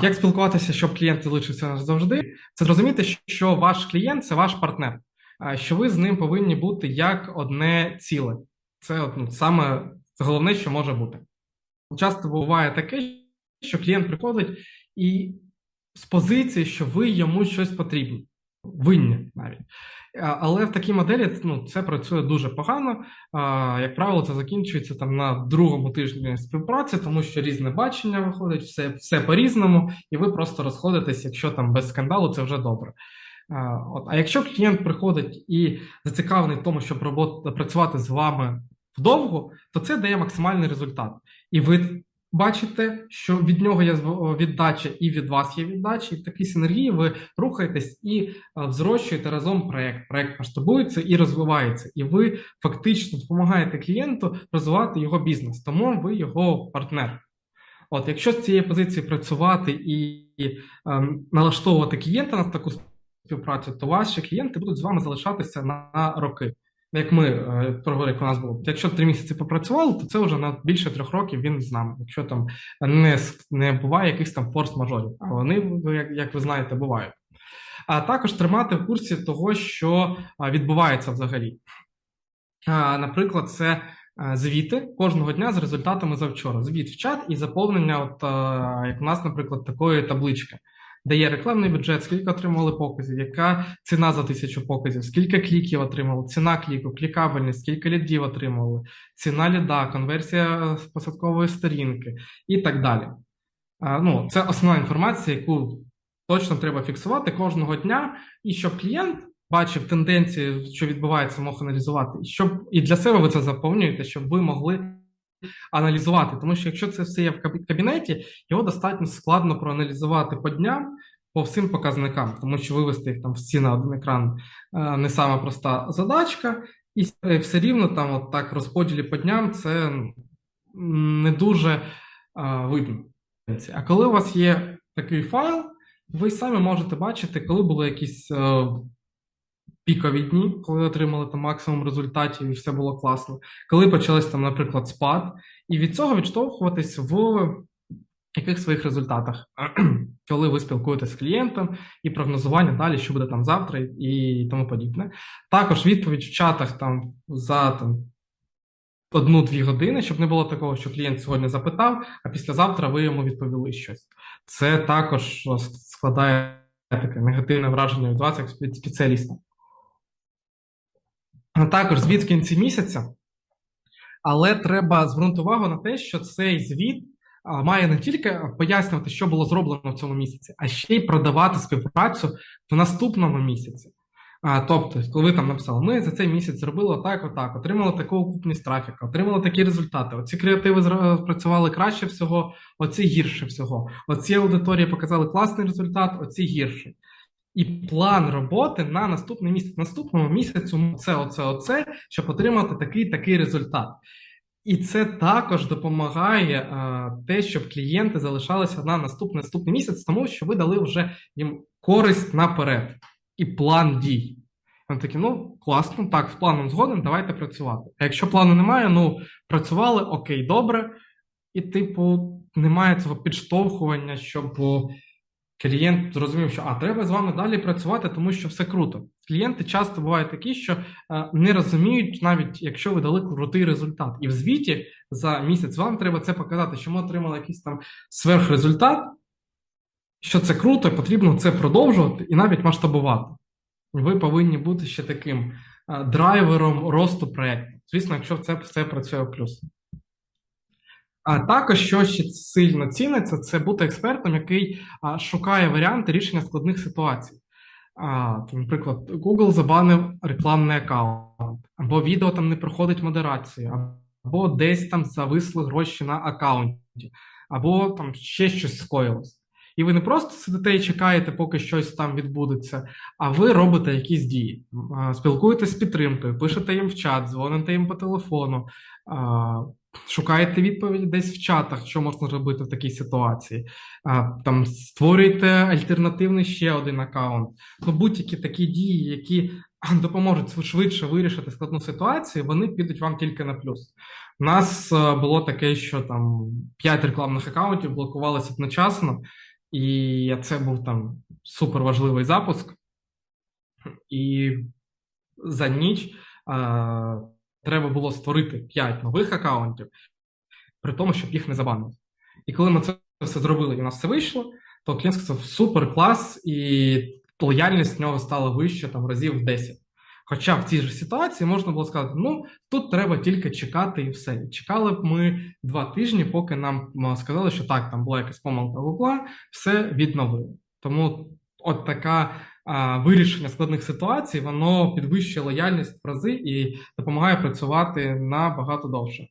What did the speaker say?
Як спілкуватися, щоб клієнт залишився завжди? Це зрозуміти, що ваш клієнт це ваш партнер, що ви з ним повинні бути як одне ціле. Це ну, саме головне, що може бути. Часто буває таке, що клієнт приходить і з позиції, що ви йому щось потрібні, винні навіть. Але в такій моделі ну, це працює дуже погано. Як правило, це закінчується там на другому тижні співпраці, тому що різне бачення виходить, все все по-різному, і ви просто розходитесь, якщо там без скандалу, це вже добре. От. А якщо клієнт приходить і зацікавлений в тому, щоб робот, працювати з вами вдовго, то це дає максимальний результат. І ви бачите, що від нього є віддача, і від вас є віддача, і в такій синергії ви рухаєтесь і взрощуєте разом проект. Проект масштабується і розвивається, і ви фактично допомагаєте клієнту розвивати його бізнес, тому ви його партнер. От, якщо з цієї позиції працювати і ем, налаштовувати клієнта на таку співпрацю, то ваші клієнти будуть з вами залишатися на роки як ми е, проговорили, як у нас було, якщо три місяці попрацювали, то це вже на більше трьох років він з нами. Якщо там не не буває якихось там форс-мажорів, а вони, як, як ви знаєте, бувають. А також тримати в курсі того, що відбувається взагалі. Наприклад, це звіти кожного дня з результатами завчора. Звіт в чат і заповнення, от як у нас, наприклад, такої таблички де є рекламний бюджет, скільки отримали показів, яка ціна за тисячу показів, скільки кліків отримали, ціна кліку, клікабельність, скільки лідів отримали, ціна ліда, конверсія посадкової сторінки і так далі. Ну, Це основна інформація, яку точно треба фіксувати кожного дня, і щоб клієнт бачив тенденції, що відбувається, мог аналізувати, щоб і для себе ви це заповнюєте, щоб ви могли аналізувати. Тому що якщо це все є в кабінеті, його достатньо складно проаналізувати по дням по всім показникам, тому що вивести їх там всі на один екран е, не сама проста задачка, і все рівно там, от так розподілі по дням, це не дуже а, видно. А коли у вас є такий файл, ви самі можете бачити, коли були якісь е, пікові дні, коли отримали там максимум результатів і все було класно, коли почався там, наприклад, спад, і від цього відштовхуватись в яких своїх результатах, коли ви спілкуєтесь з клієнтом і прогнозування далі, що буде там завтра і тому подібне. Також відповідь в чатах там за там. Одну-дві години, щоб не було такого, що клієнт сьогодні запитав, а післязавтра ви йому відповіли щось. Це також складає таке негативне враження від вас, як спеціаліста. Також звіт в кінці місяця, але треба звернути увагу на те, що цей звіт має не тільки пояснювати, що було зроблено в цьому місяці, а ще й продавати співпрацю в наступному місяці. А, Тобто, коли ви там написали, ми за цей місяць зробили отак, отак, отримали таку окупність трафіка, отримали такі результати. Оці креативи працювали краще всього, оці гірше всього. Оці аудиторії показали класний результат, оці гірші і план роботи на наступний місяць. Наступному місяцю це, оце, оце, щоб отримати такий такий результат. І це також допомагає а, те, щоб клієнти залишалися на наступний наступний місяць, тому що ви дали вже їм користь наперед і план дій. Вони такі, ну класно, так, з планом згоден, давайте працювати. А якщо плану немає, ну працювали, окей, добре. І, типу, немає цього підштовхування, щоб клієнт зрозумів, що а треба з вами далі працювати, тому що все круто. Клієнти часто бувають такі, що е, не розуміють, навіть якщо ви дали крутий результат. І в звіті за місяць вам треба це показати, що ми отримали якийсь там сверхрезультат, що це круто, потрібно це продовжувати і навіть масштабувати. Ви повинні бути ще таким е, драйвером росту проєкту. Звісно, якщо це все працює плюс. А також, що ще сильно ціниться, це бути експертом, який а, шукає варіанти рішення складних ситуацій. А, Наприклад, Google забанив рекламний аккаунт, або відео там не проходить модерацію, або десь там зависли гроші на аккаунті, або там ще щось скоїлось. І ви не просто сидите і чекаєте, поки щось там відбудеться, а ви робите якісь дії. Спілкуєтесь з підтримкою, пишете їм в чат, дзвоните їм по телефону. Шукаєте відповіді десь в чатах, що можна робити в такій ситуації. А, Там створюєте альтернативний ще один аккаунт. Ну, будь-які такі дії, які допоможуть швидше вирішити складну ситуацію, вони підуть вам тільки на плюс. У нас було таке, що там 5 рекламних аккаунтів блокувалися одночасно, І це був там супер важливий запуск. І за ніч а, треба було створити 5 нових аккаунтів, при тому, щоб їх не забанили. І коли ми це все зробили, і у нас все вийшло, то клієнт сказав супер клас, і лояльність в нього стала вище там разів в 10. Хоча в цій ж ситуації можна було сказати: ну тут треба тільки чекати і все. І чекали б ми два тижні, поки нам сказали, що так, там була якась помилка Гугла, все відновили. Тому от така вирішення складних ситуацій, воно підвищує лояльність в рази і допомагає працювати набагато довше.